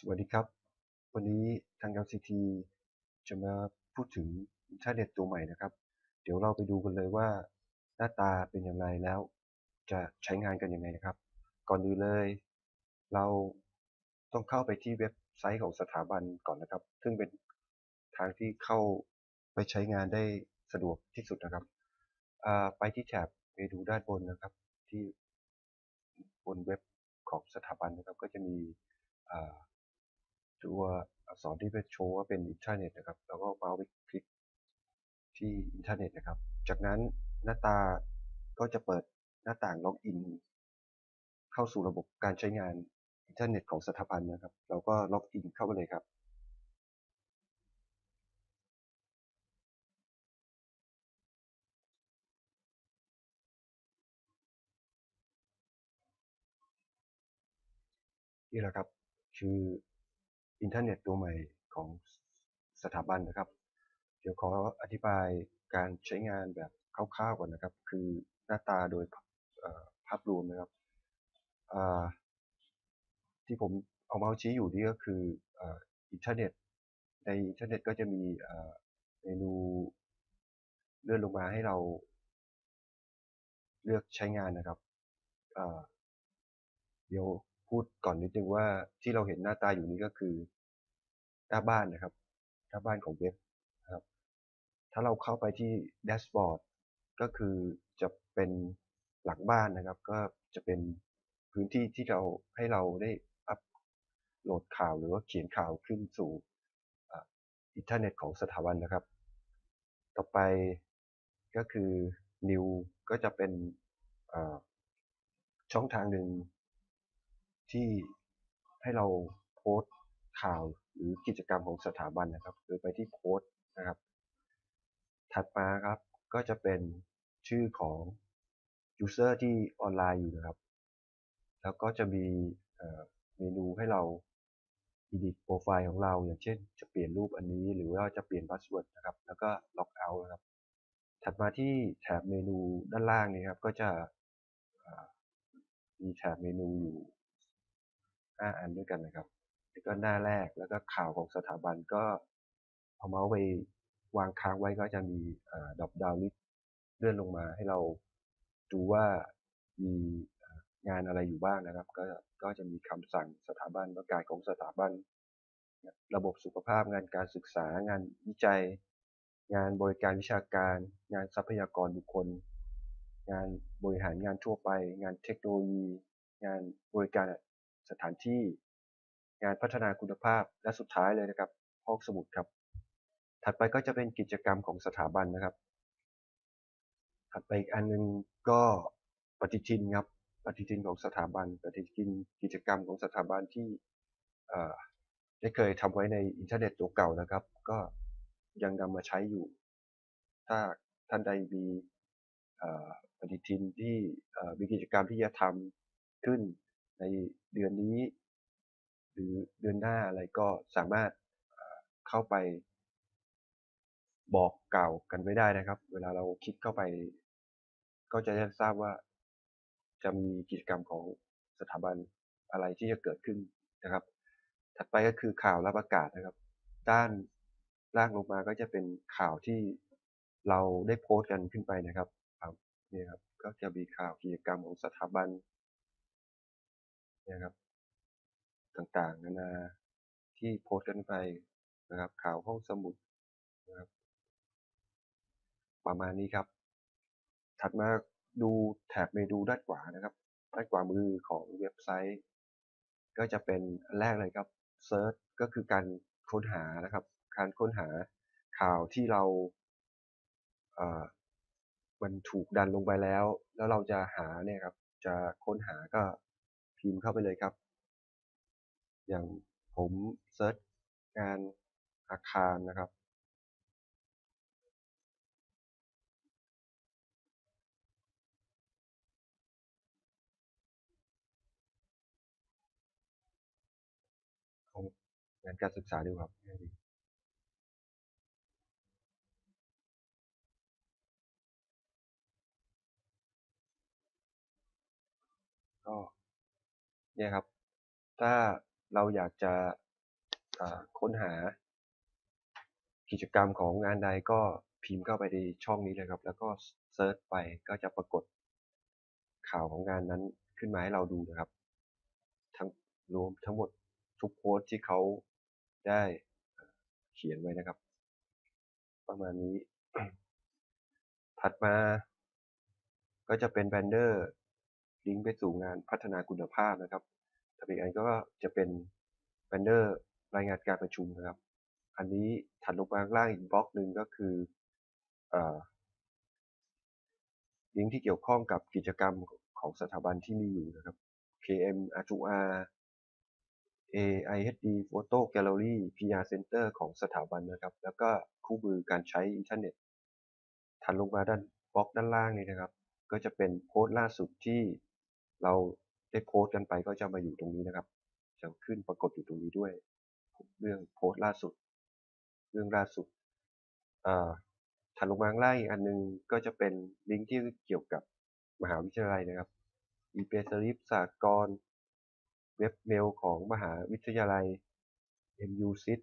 สวัสดีครับ วันนี้ทาง LCT จะมาพูดถึงอินเทอร์เน็ตตัวใหม่นะครับ เดี๋ยวเราไปดูกันเลยว่า หน้าตาเป็นอย่างไรแล้ว จะใช้งานกันยังไงนะครับ ก่อนอื่นเลย เราต้องเข้าไปที่เว็บไซต์ของสถาบันก่อนนะครับ ซึ่งเป็นทางที่เข้าไปใช้งานได้สะดวกที่สุดนะครับ ไปที่แถบเมนูด้านบนนะครับ ที่บนเว็บของสถาบันนะครับ ก็จะมี ตัวอักษรที่เป็นโชว์ว่าเป็นอินเทอร์เน็ตนะครับ แล้วก็เมาส์ไปคลิกที่อินเทอร์เน็ตนะครับ จากนั้นหน้าตาก็จะเปิดหน้าต่างล็อกอิน เข้าสู่ระบบการใช้งานอินเทอร์เน็ตของสถาบันนะครับ เราก็ล็อกอินเข้าไปเลยครับนี่แหละครับ คือ อินเทอร์เน็ตตัวใหม่ของสถาบันนะครับ เดี๋ยวขออธิบายการใช้งานแบบคร่าวๆก่อนนะครับ คือหน้าตาโดยภาพรวมนะครับ ที่ผมเอาเมาส์ชี้อยู่นี่ก็คืออินเทอร์เน็ต ในอินเทอร์เน็ตก็จะมีเมนูเลื่อนลงมาให้เราเลือกใช้งานนะครับเดี๋ยวพูดก่อนนิดนึงว่าที่เราเห็นหน้าตาอยู่นี้ก็คือ หน้าบ้านนะครับ หน้าบ้านของเว็บนะครับ ถ้าเราเข้าไปที่แดชบอร์ดก็คือจะเป็นหลังบ้านนะครับ ก็จะเป็นพื้นที่ที่เราให้เราได้อัปโหลดข่าวหรือว่าเขียนข่าวขึ้นสู่อินเทอร์เน็ตของสถาบันนะครับ ต่อไปก็คือ New ก็จะเป็นช่องทางหนึ่งที่ให้เราโพสต์ข่าว หรือกิจกรรมของสถาบันนะครับ โดยไปที่โพสต์นะครับ ถัดมาครับก็จะเป็นชื่อของ user ที่ออนไลน์อยู่นะครับ แล้วก็จะมีเมนูให้เรา edit โปรไฟล์ของเรา อย่างเช่น จะเปลี่ยนรูปอันนี้ หรือว่าจะเปลี่ยนพาสเวิร์ดนะครับ แล้วก็ log out นะครับ ถัดมาที่แถบเมนูด้านล่างนี้ครับ ก็จะมีแถบเมนูอยู่ 5 อันด้วยกันนะครับ แล้วก็หน้าแรกแล้วก็ข่าวของสถาบันก็เอาเมาส์ไปวางค้างไว้ก็จะมีดอปดาวลิสเลื่อนลงมาให้เราดูว่ามีงานอะไรอยู่บ้างนะครับ ก็ก็จะมีคำสั่งสถาบันประกาศของสถาบัน ระบบสุขภาพงานการศึกษางานวิจัย งานบริการวิชาการ งานทรัพยากรบุคคล งานบริหารงานทั่วไป งานเทคโนโลยี งานบริการสถานที่ งานพัฒนาคุณภาพ และสุดท้ายเลยนะครับห้องสมุดครับ ถัดไปก็จะเป็นกิจกรรมของสถาบันนะครับ ถัดไปอีกอันนึงก็ปฏิทินครับปฏิทินของสถาบันปฏิทินกิจกรรมของสถาบันที่ได้เคยทำไว้ในอินเทอร์เน็ตตัวเก่านะครับ ก็ยังนำมาใช้อยู่ ถ้าท่านใดมีปฏิทินที่มีกิจกรรมที่จะทำขึ้นในเดือนนี้ หรือเดือนหน้าอะไรก็สามารถเข้าไปบอกกล่าวกันไว้ได้นะครับ เวลาเราคลิกเข้าไป ก็จะได้ทราบว่า จะมีกิจกรรมของสถาบันอะไรที่จะเกิดขึ้นนะครับ ถัดไปก็คือข่าวรับอากาศนะครับ ด้านล่างลงมาก็จะเป็นข่าวที่เราได้โพสต์กันขึ้นไปนะครับครับนี่ครับ ก็จะมีข่าวกิจกรรมของสถาบันนะครับ ต่างๆ นานาที่โพสต์กันไปนะครับ ข่าวห้องสมุดนะครับ ประมาณนี้ครับ ถัดมาดูแถบเมนูด้านขวานะครับด้านขวามือของเว็บไซต์ ก็จะเป็นอันแรกเลยครับ Search ก็คือการค้นหานะครับ การค้นหาข่าวที่เราเอ่อมันถูกดันลงไปแล้ว แล้วเราจะหาเนี่ยครับ จะค้นหาก็พิมพ์เข้าไปเลยครับ อย่างผมเซิร์ชงานอาคารนะครับงานการศึกษาดีครับก็เนี่ยครับ ถ้า เราอยากจะค้นหากิจกรรมของงานใดก็พิมพ์เข้าไปในช่องนี้เลยครับ แล้วก็เซิร์ชไปก็จะปรากฏข่าวของงานนั้นขึ้นมาให้เราดูนะครับ ทั้งรวมทั้งหมดทุกโพสที่เขาได้เขียนไว้นะครับ ประมาณนี้ ถัดมา ก็จะเป็นแบนเดอร์ลิงก์ไปสู่งานพัฒนาคุณภาพนะครับ ถัดอีกอันก็จะเป็นแบนเดอร์รายงานการประชุมนะครับ อันนี้ถัดลงมาข้างล่างอีกบล็อกหนึ่งก็คือลิงก์ที่เกี่ยวข้องกับกิจกรรมของสถาบันที่มีอยู่นะครับ KM R2R AIHD Photo Gallery PR Center ของสถาบันนะครับ แล้วก็คู่มือการใช้อินเทอร์เน็ต ถัดลงมาด้านบล็อกด้านล่างนี้นะครับ ก็จะเป็นโพสต์ล่าสุดที่เรา ได้โพสต์กันไปก็จะมาอยู่ตรงนี้นะครับจะขึ้นปรากฏอยู่ตรงนี้ด้วย เรื่องโพสต์ล่าสุด เรื่องล่าสุดถัดลงมาข้างล่อีกอันนึงก็จะเป็นลิงก์ที่เกี่ยวกับมหาวิทยาลัยนะครับ e p a s l i p สากรเว็บเมลของมหาวิทยาลัย MU s i t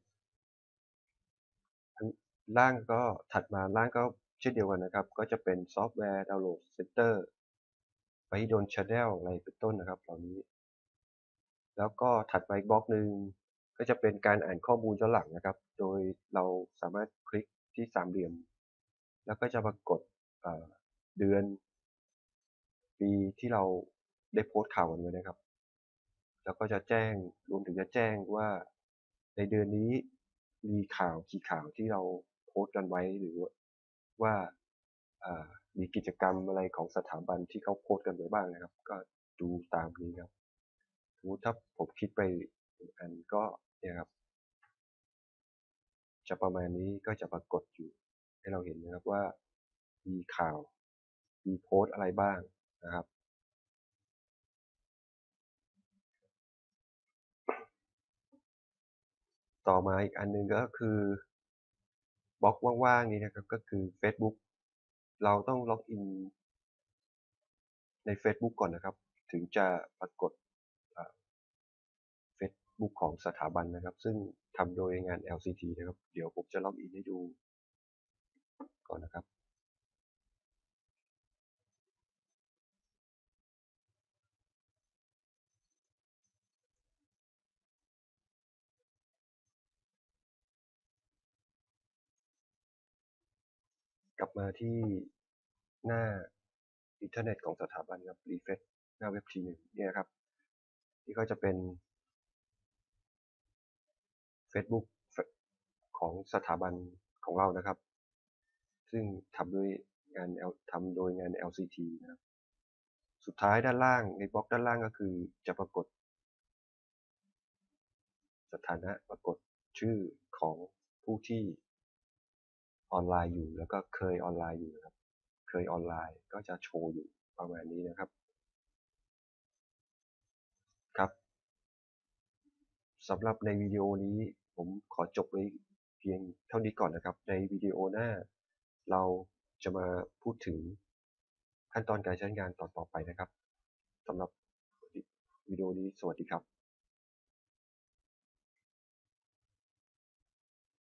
ล่างก็ถัดมาล่างก็เช่นเดียวกันนะครับ ก็จะเป็นซอฟต์แวร์ดาวน์โหลดเซ็นเตอร์ ไปโดนชาแนลอะไรเป็นต้นนะครับ เหล่านี้ แล้วก็ถัดไปอีกบล็อกหนึ่งก็จะเป็นการอ่านข้อมูลย้อนหลังนะครับ โดยเราสามารถคลิกที่สามเหลี่ยม แล้วก็จะปรากฏเดือน ปีที่เราได้โพสต์ข่าวกันไว้นะครับ แล้วก็จะแจ้งรวมถึงจะแจ้งว่าในเดือนนี้มีข่าวกี่ข่าวที่เราโพสต์กันไว้หรือว่า มีกิจกรรมอะไรของสถาบันที่เขาโพสต์กันไว้บ้างนะครับ ก็ดูตามนี้ครับสมมติถ้าผมคลิกไปอันก็เนี่ยครับ จะประมาณนี้ก็จะปรากฏอยู่ ให้เราเห็นนะครับว่า มีข่าว มีโพสต์อะไรบ้างนะครับต่อมาอีกอันนึงก็คือบล็อกว่างๆนี้นะครับ ก็คือ Facebook เราต้องล็อกอินใน Facebook ก่อนนะครับ ถึงจะปรากฏ Facebook ของสถาบันนะครับ ซึ่งทำโดยงาน LCT นะครับ เดี๋ยวผมจะล็อกอินให้ดูก่อนนะครับ ลับมาที่หน้าอินเทอร์เน็ตของสถาบันครับรีเฟซหน้าเว็บทีหนึ่งเนี่ยครับ นี่ก็จะเป็น Facebook ของสถาบันของเรานะครับ ซึ่งทำโดยงานทำโดยงาน LCT นะครับ สุดท้ายด้านล่างในบล็อกด้านล่างก็คือจะปรากฏ สถานะปรากฏชื่อของผู้ที่ ออนไลน์อยู่ แล้วก็เคยออนไลน์อยู่นะครับ เคยออนไลน์ก็จะโชว์อยู่ประมาณนี้นะครับ ครับสำหรับในวิดีโอนี้ผมขอจบไว้เพียงเท่านี้ก่อนนะครับ ในวิดีโอหน้า เราจะมาพูดถึงขั้นตอนการใช้งานต่อๆไปนะครับสำหรับวิดีโอนี้สวัสดีครับ